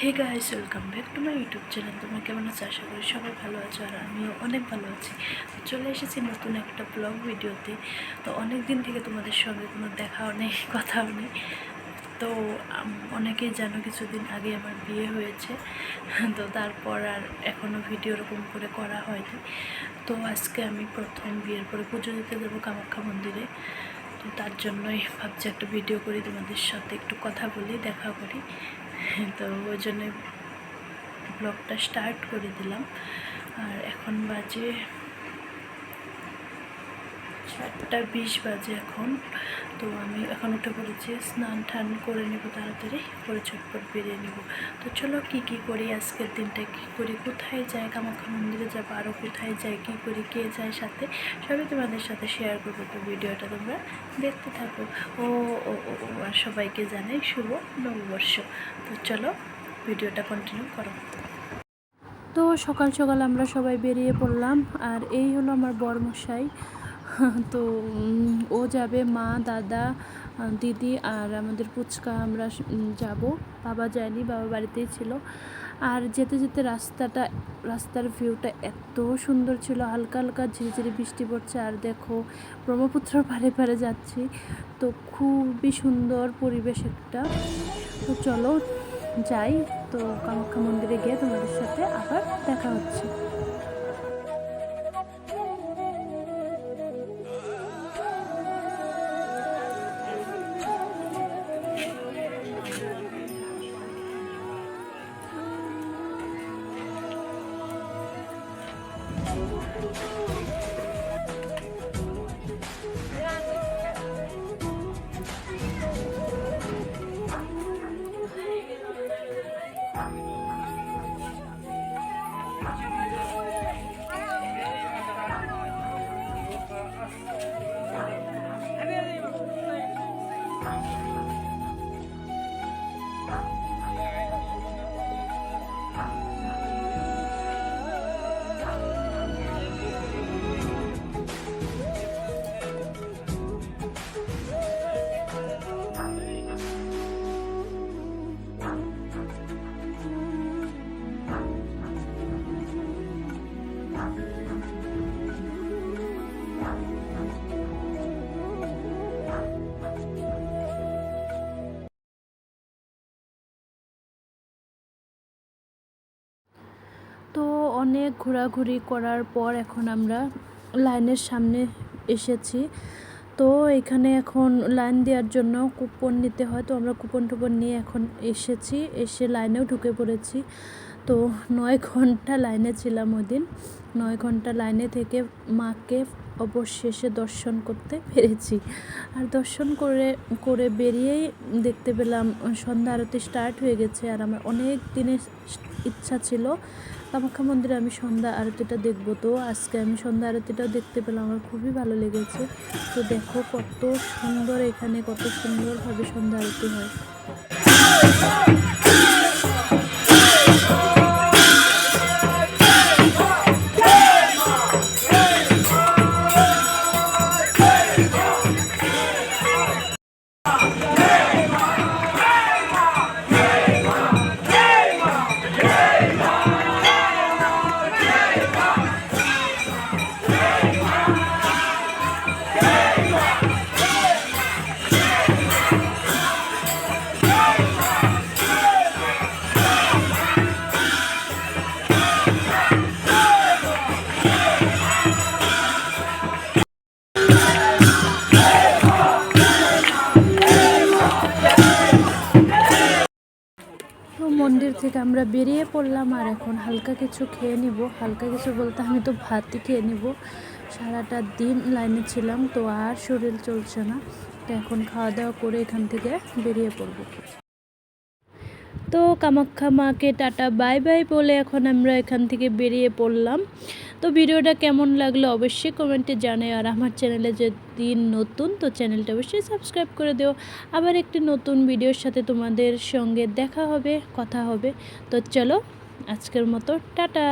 Hey guys welcome back to my YouTube channel তোমরা কেমন আছো? আশা করি সবাই ভালো আছো আর আমিও অনেক ভালো আছি। চলে এসেছি নতুন একটা ব্লগ ভিডিওতে। তো অনেক দিন থেকে তোমাদের সঙ্গে কোনো দেখাও নেই, কথাও নেই। তো অনেকেই জানো কিছুদিন আগে আমার বিয়ে হয়েছে। তো তারপর আর এখনও ভিডিও ওরকম করে করা হয়নি। তো আজকে আমি প্রথম বিয়ের পরে পুজো দিতে যাব কামাখ্যা মন্দিরে। তো তার জন্যই ভাবছি একটা ভিডিও করি, তোমাদের সাথে একটু কথা বলি দেখা করি। তো ওই জন্যই ব্লগটা স্টার্ট করে দিলাম। আর এখন বাজে চারটা বিশ বাজে এখন। তো আমি এখন উঠে পড়েছি স্নান টান করে নেব তাড়াতাড়ি করে চটপট বেরিয়ে নেব। তো চলো কি কি করি আজকের দিনটা কি করি কোথায় যাই কামাখ্যা মন্দিরে যাব আরও কোথায় যাই কি করি কে যায় সাথে সবই তোমাদের সাথে শেয়ার করব তো ভিডিওটা তোমরা দেখতে থাকো। ও ও, আর সবাইকে জানাই শুভ নববর্ষ। তো চলো ভিডিওটা কন্টিনিউ করো। তো সকাল সকাল আমরা সবাই বেরিয়ে পড়লাম আর এই হলো আমার বরমশাই। তো ও যাবে, মা, দাদা দিদি আর আমাদের পুচকা, আমরা যাব। বাবা যায়নি, বাবা বাড়িতেই ছিল। আর যেতে যেতে রাস্তাটা, রাস্তার ভিউটা এত সুন্দর ছিল, হালকা হালকা ঝিরিঝিরি বৃষ্টি পড়ছে। আর দেখো, ব্রহ্মপুত্র পারে পারে যাচ্ছি। তো খুবই সুন্দর পরিবেশ একটা। তো চলো, যাই। তো কামাখ্যা মন্দিরে গিয়ে তোমাদের সাথে আবার দেখা হচ্ছে। 감사합니다. তো অনেক ঘোরাঘুরি করার পর এখন আমরা লাইনের সামনে এসেছি। তো এখানে এখন লাইন দেওয়ার জন্য কুপন নিতে হয়। তো আমরা কুপন টুপন নিয়ে এখন এসেছি। এসে লাইনেও ঢুকে পড়েছি। তো নয় ঘণ্টা লাইনে ছিলাম ওই দিন নয় ঘণ্টা লাইনে থেকে মাকে অবশেষে দর্শন করতে পেরেছি। আর দর্শন করে করে বেরিয়েই দেখতে পেলাম সন্ধ্যা আরতি স্টার্ট হয়ে গেছে। আর আমার অনেক দিনের ইচ্ছা ছিল। কামাখ্যা মন্দিরে আমি সন্ধ্যা আরতিটা দেখব তো। আজকে আমি সন্ধ্যা আরতিটাও দেখতে পেলাম, আমার খুবই ভালো লেগেছে। তো দেখো কত সুন্দর এখানে, কত সুন্দরভাবে সন্ধ্যা আরতি হয়। থেকে আমরা বেরিয়ে পড়লাম আর এখন হালকা কিছু খেয়ে নিব। হালকা কিছু বলতে আমি তো ভাতই খেয়ে নিব। সারাটা দিন লাইনে ছিলাম তো আর শরীর চলছে না। তো এখন খাওয়া দাওয়া করে এখান থেকে বেরিয়ে পড়ব। তো কামাখ্যা মাকে টাটা, বাই বাই বলে এখন আমরা এখান থেকে বেরিয়ে পড়লাম। তো ভিডিওটা কেমন লাগল অবশ্যই কমেন্টে জানাই। আর আমার চ্যানেলে যদি নতুন, তো চ্যানেলটা অবশ্যই সাবস্ক্রাইব করে দেও। আবার একটি নতুন ভিডিওর সাথে তোমাদের সঙ্গে দেখা হবে, কথা হবে। তো চলো, আজকের মতো, টাটা!